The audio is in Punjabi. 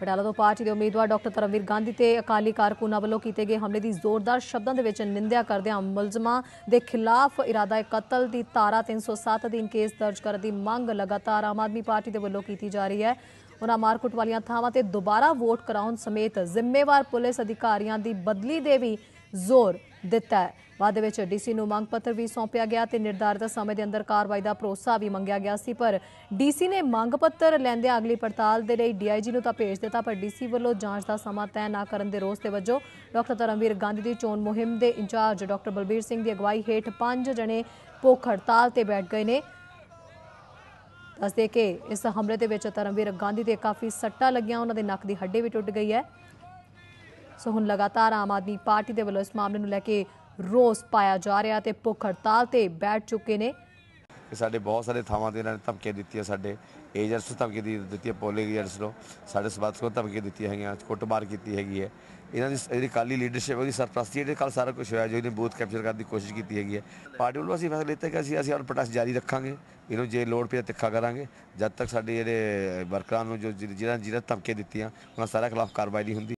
ਪਟਿਆਲਾ ਤੋਂ ਪਾਰਟੀ ਦੇ ਉਮੀਦਵਾਰ ਡਾਕਟਰ ਧਰਮਵੀਰ ਗਾਂਧੀ ਤੇ ਅਕਾਲੀ ਕਾਰਕੁਨਾਂ ਵੱਲੋਂ ਕੀਤੇ ਗਏ ਹਮਲੇ ਦੀ ਜ਼ੋਰਦਾਰ ਸ਼ਬਦਾਂ ਦੇ ਵਿੱਚ ਨਿੰਦਿਆ ਕਰਦਿਆਂ ਮੁਲਜ਼ਮਾਂ ਦੇ ਖਿਲਾਫ ਇਰਾਦਾ ਕਤਲ ਦੀ ਧਾਰਾ 307 ਅਧੀਨ ਕੇਸ ਦਰਜ ਕਰਨ ਦੀ ਮੰਗ ਲਗਾਤਾਰ ਆਮ ਆਦਮੀ ਪਾਰਟੀ ਦੇ ਵੱਲੋਂ ਕੀਤੀ ਜਾ ਰਹੀ ਹੈ। ਉਨ੍ਹਾਂ ਮਾਰਕੁੱਟ ਵਾਲੀਆਂ ਥਾਵਾਂ ਤੇ ਦੁਬਾਰਾ ਵੋਟ ਕਰਾਉਣ ਸਮੇਤ ਜ਼ਿੰਮੇਵਾਰ ਪੁਲਿਸ ਅਧਿਕਾਰੀਆਂ ਦੀ ਬਦਲੀ ਦੇ ਵੀ ਜ਼ੋਰ ਦਿੱਤਾ ਹੈ। ਬਾਅਦ ਦੇ ਵਿੱਚ ਡੀਸੀ ਨੂੰ ਮੰਗ ਪੱਤਰ ਵੀ ਸੌਂਪਿਆ ਗਿਆ ਤੇ ਨਿਰਧਾਰਿਤ ਸਮੇਂ ਦੇ ਅੰਦਰ ਕਾਰਵਾਈ ਦਾ ਭਰੋਸਾ ਵੀ ਮੰਗਿਆ ਗਿਆ ਸੀ, ਪਰ ਡੀਸੀ ਨੇ ਮੰਗ ਪੱਤਰ ਲੈਂਦਿਆਂ ਅਗਲੀ ਪੜਤਾਲ ਦੇ ਲਈ ਡੀਆਈਜੀ ਨੂੰ ਤਾਂ ਭੇਜ ਦਿੱਤਾ, ਪਰ ਡੀਸੀ ਵੱਲੋਂ ਜਾਂਚ ਦਾ ਸਮਾਂ ਤੈਅ ਨਾ ਕਰਨ ਦੇ ਰੋਸ ਦੇ ਵਜੋਂ ਡਾਕਟਰ ਧਰਮਵੀਰ ਗਾਂਧੀ ਦੀ ਚੋਣ ਮੁਹਿੰਮ ਦੇ ਇੰਚਾਰਜ ਡਾਕਟਰ ਬਲਬੀਰ ਸਿੰਘ ਦੀ ਅਗਵਾਈ ਹੇਠ ਪੰਜ ਜਣੇ ਭੁੱਖ ਹੜਤਾਲ ਤੇ ਬੈਠ ਗਏ ਨੇ। ਦੱਸਦੇ ਕਿ ਇਸ ਹਮਲੇ ਦੇ ਵਿੱਚ ਧਰਮਵੀਰ ਗਾਂਧੀ ਦੇ ਕਾਫੀ ਸੱਟਾਂ ਲੱਗੀਆਂ, ਉਹਨਾਂ ਦੇ ਨੱਕ ਦੀ ਹੱਡੀ ਵੀ ਟੁੱਟ ਗਈ ਹੈ। ਸੋ ਹੁਣ ਲਗਾਤਾਰ ਆਮ ਆਦਮੀ ਪਾਰਟੀ ਦੇ ਵੱਲੋਂ ਇਸ ਮਾਮਲੇ ਨੂੰ ਲੈ ਕੇ ਰੋਸ ਪਾਇਆ ਜਾ ਰਿਹਾ ਤੇ ਭੁੱਖ ਹੜਤਾਲ ਤੇ ਬੈਠ ਚੁੱਕੇ ਨੇ। ਕਿ ਸਾਡੇ ਬਹੁਤ ਸਾਰੇ ਥਾਵਾਂ ਤੇ ਇਹਨਾਂ ਨੇ ਧਮਕੀਆਂ ਦਿੱਤੀਆਂ, ਸਾਡੇ ਏਜੰਟਸ ਨੂੰ ਧਮਕੀ ਦੀ ਦਿੱਤੀ ਹੈ ਪੋਲਿੰਗ ਏਜੰਟਸ ਨੂੰ, ਸਾਡੇ ਸਬੰਧਤ ਨੂੰ ਧਮਕੀਆਂ ਦਿੱਤੀਆਂ ਹੈਗੀਆਂ, ਕੁੱਟਮਾਰ ਕੀਤੀ ਹੈਗੀ ਹੈ। ਇਹਨਾਂ ਦੀ ਜਿਹੜੀ ਕਾਲੀ ਲੀਡਰਸ਼ਿਪ ਉਹਦੀ ਸਰਪ੍ਰਸਤੀ ਜਿਹੜੇ ਕੱਲ ਸਾਰਾ ਕੁਝ ਹੋਇਆ, ਜੋ ਇਹਨੇ ਬੂਥ ਕੈਪਚਰ ਕਰਨ ਦੀ ਕੋਸ਼ਿਸ਼ ਕੀਤੀ ਹੈਗੀ ਹੈ। ਪਾਰਟੀ ਵੱਲੋਂ ਅਸੀਂ ਫੈਸਲਾ ਲਿੱਤਾ ਕਿ ਅਸੀਂ ਅਸੀਂ ਆਪਣਾ ਪ੍ਰੋਟੈਸਟ ਜਾਰੀ ਰੱਖਾਂਗੇ। ਇਹਨੂੰ ਜੇ ਲੋੜ ਪਈ ਤਿੱਖਾ ਕਰਾਂਗੇ। ਜਦ ਤੱਕ ਸਾਡੇ ਜਿਹੜੇ ਵਰਕਰਾਂ ਨੂੰ ਜੋ ਜਿਹਨਾਂ ਜਿਹਨਾਂ ਧਮਕੀਆਂ ਦਿੱਤੀਆਂ, ਉਹਨਾਂ ਸਾਰਿਆਂ ਖਿਲਾਫ ਕਾਰਵਾਈ ਨਹੀਂ ਹੁੰਦੀ।